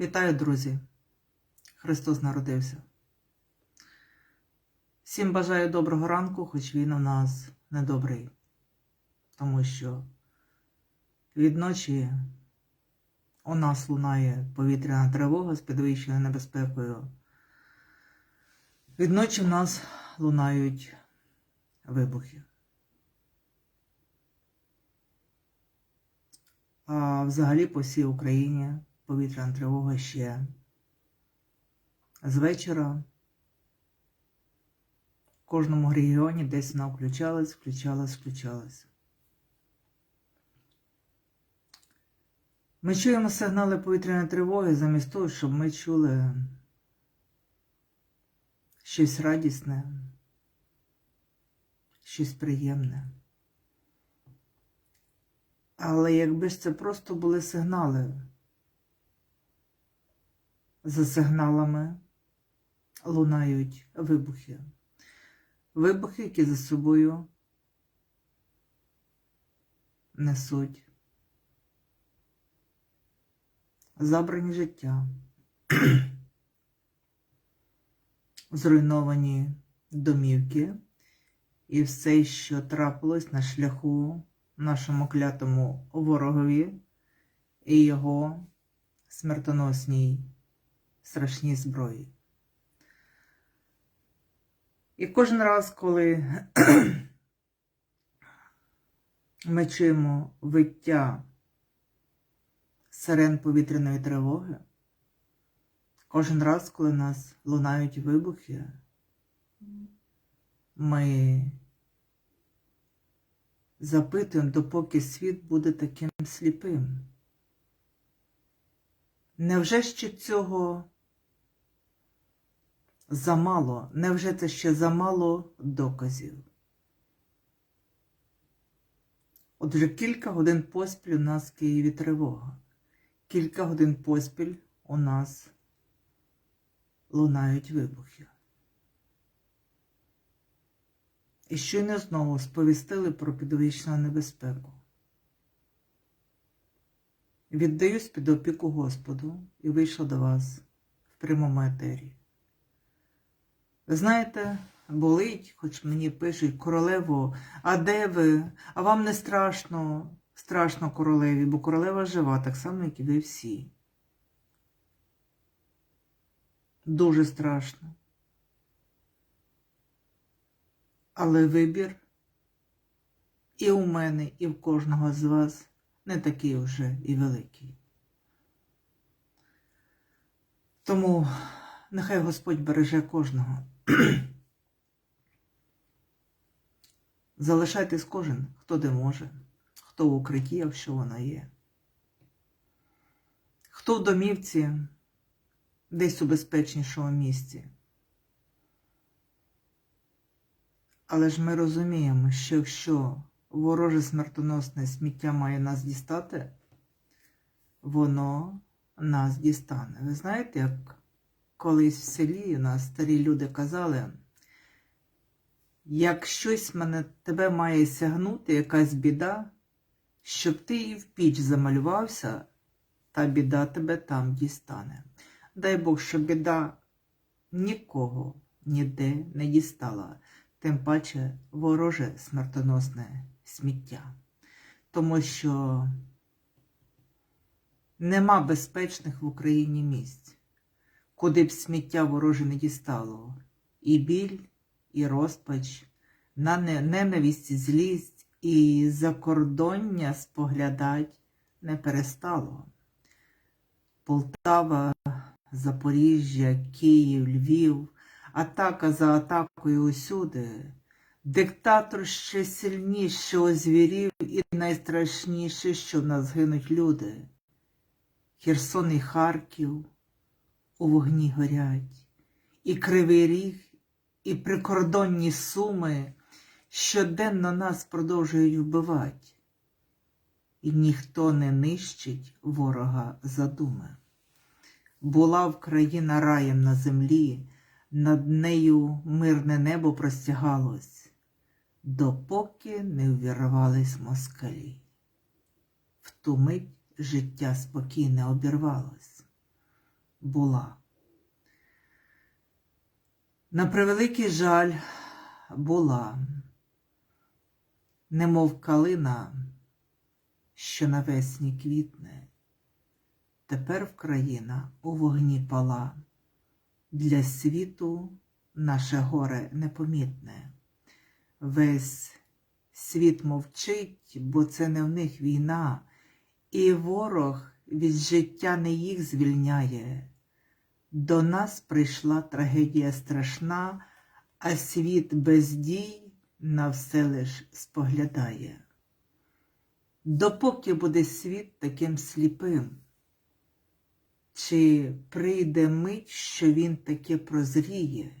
Вітаю, друзі! Христос народився. Всім бажаю доброго ранку, хоч він у нас недобрий, тому що від ночі у нас лунає повітряна тривога з підвищеною небезпекою. Від ночі в нас лунають вибухи. А взагалі по всій Україні повітряна тривога ще з вечора. В кожному регіоні десь вона включалась, включалась, включалась. Ми чуємо сигнали повітряної тривоги замість того, щоб ми чули щось радісне, щось приємне. Але якби ж це просто були сигнали, за сигналами лунають вибухи. Вибухи, які за собою несуть забрані життя, зруйновані домівки і все, що трапилось на шляху нашому клятому ворогові і його смертоносній страшній зброї. І кожен раз, коли ми чуємо виття сирен повітряної тривоги, кожен раз, коли нас лунають вибухи, ми запитуємо, допоки світ буде таким сліпим. Невже ще цього замало? Невже це ще замало доказів? От вже кілька годин поспіль у нас в Києві тривога. Кілька годин поспіль у нас лунають вибухи. І щойно знову сповістили про підвищену небезпеку. Віддаюсь під опіку Господу і вийшла до вас в прямому етері. Ви знаєте, болить, хоч мені пишуть королево, а де ви? А вам не страшно? Страшно королеві, бо королева жива, так само, як і ви всі. Дуже страшно. Але вибір і у мене, і в кожного з вас не такий вже і великий. Тому нехай Господь береже кожного. Залишайтесь кожен, хто де може, хто в укритті, якщо вона є. Хто в домівці, десь у безпечнішому місці. Але ж ми розуміємо, що якщо вороже смертоносне сміття має нас дістати, воно нас дістане. Ви знаєте, як колись в селі у нас старі люди казали, як щось мене тебе має сягнути, якась біда, щоб ти і в піч замалювався, та біда тебе там дістане. Дай Бог, щоб біда нікого ніде не дістала, тим паче вороже смертоносне сміття. Тому що нема безпечних в Україні місць, куди б сміття вороже не дістало. І біль, і розпач, на ненависть, і злість, і закордоння споглядать не перестало. Полтава, Запоріжжя, Київ, Львів, атака за атакою усюди. Диктатор ще сильніше озвірів і найстрашніше, що в нас гинуть люди. Херсон і Харків у вогні горять, і Кривий Ріг, і прикордонні суми щоденно нас продовжують вбивати. І ніхто не нищить ворога задуми. Була в раєм на землі, над нею мирне небо простягалось, допоки не увірвались москалі. В ту мить життя спокійне обірвалось. Була. На превеликий жаль була, немов калина, що навесні квітне. Тепер Вкраїна у вогні пала, для світу наше горе непомітне. Весь світ мовчить, бо це не в них війна, і ворог від життя не їх звільняє. До нас прийшла трагедія страшна, а світ без дій на все лиш споглядає. Допоки буде світ таким сліпим, чи прийде мить, що він таки прозріє,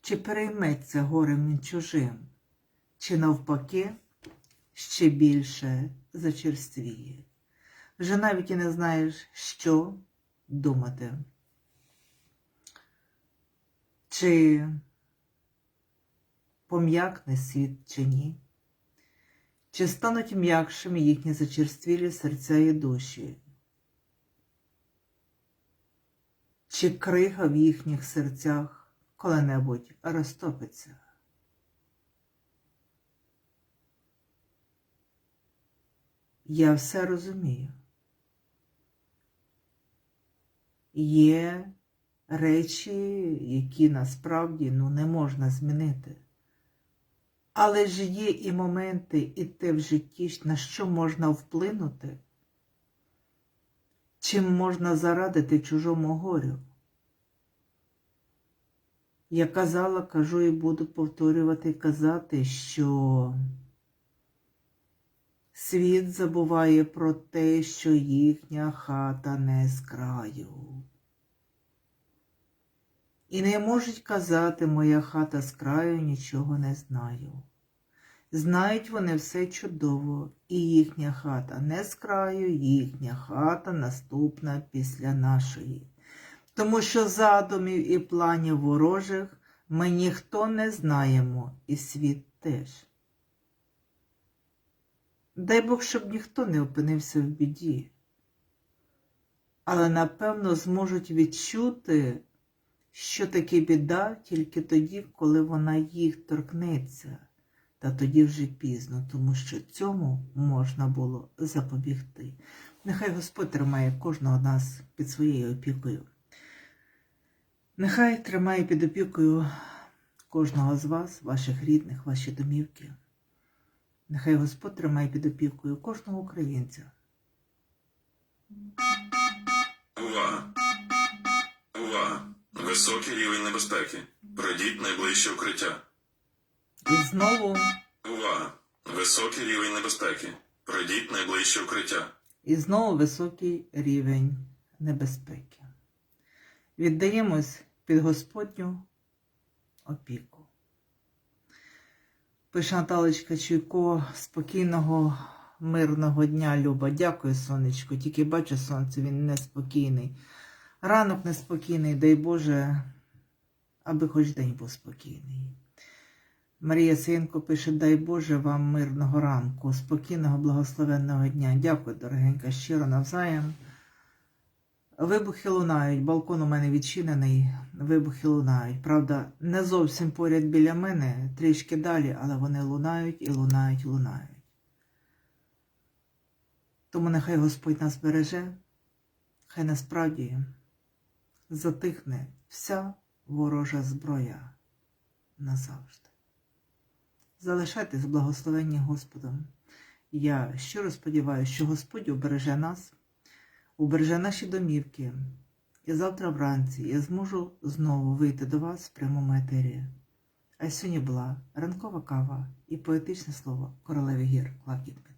чи перейметься горем він чужим, чи навпаки ще більше зачерствіє. Вже навіть і не знаєш, що думати. Чи пом'якне світ, чи ні? Чи стануть м'якшими їхні зачерствілі серця і душі? Чи крига в їхніх серцях коли-небудь розтопиться? Я все розумію. Є речі, які насправді ну, не можна змінити. Але ж є і моменти, і те в житті, на що можна вплинути, чим можна зарадити чужому горю. Я казала, кажу і буду повторювати казати, що світ забуває про те, що їхня хата не з краю. І не можуть казати, моя хата з краю нічого не знаю. Знають вони все чудово, і їхня хата не з краю, їхня хата наступна після нашої. Тому що задумів і планів ворожих ми ніхто не знаємо, і світ теж. Дай Бог, щоб ніхто не опинився в біді, але напевно зможуть відчути, що таке біда тільки тоді, коли вона їх торкнеться, та тоді вже пізно, тому що цьому можна було запобігти. Нехай Господь тримає кожного нас під своєю опікою. Нехай тримає під опікою кожного з вас, ваших рідних, ваші домівки. Нехай Господь тримає під опікою кожного українця. Увага! Увага! Високий рівень небезпеки. Пройдіть найближче укриття. І знову, Увага! Високий рівень небезпеки. Пройдіть найближче укриття. і знову високий рівень небезпеки. Віддаємось під Господню опіку. Пише Наталочка Чуйко, спокійного, мирного дня, Люба. Дякую, сонечко. Тільки бачу сонце, він неспокійний. Ранок неспокійний, дай Боже, аби хоч день був спокійний. Марія Синко пише: Дай Боже вам мирного ранку, спокійного, благословенного дня. Дякую, дорогенька, щиро навзаєм. Вибухи лунають, балкон у мене відчинений, вибухи лунають. Правда, не зовсім поряд біля мене, трішки далі, але вони лунають і лунають, лунають. Тому нехай Господь нас береже, хай насправді затихне вся ворожа зброя назавжди. Залишайтесь благословенні Господом. Я щиро сподіваюся, що Господь убереже нас убереже наші домівки, і завтра вранці я зможу знову вийти до вас в прямому етері. А сьогодні була ранкова кава і поетичне слово королеви гір Клавдії Дмитрів.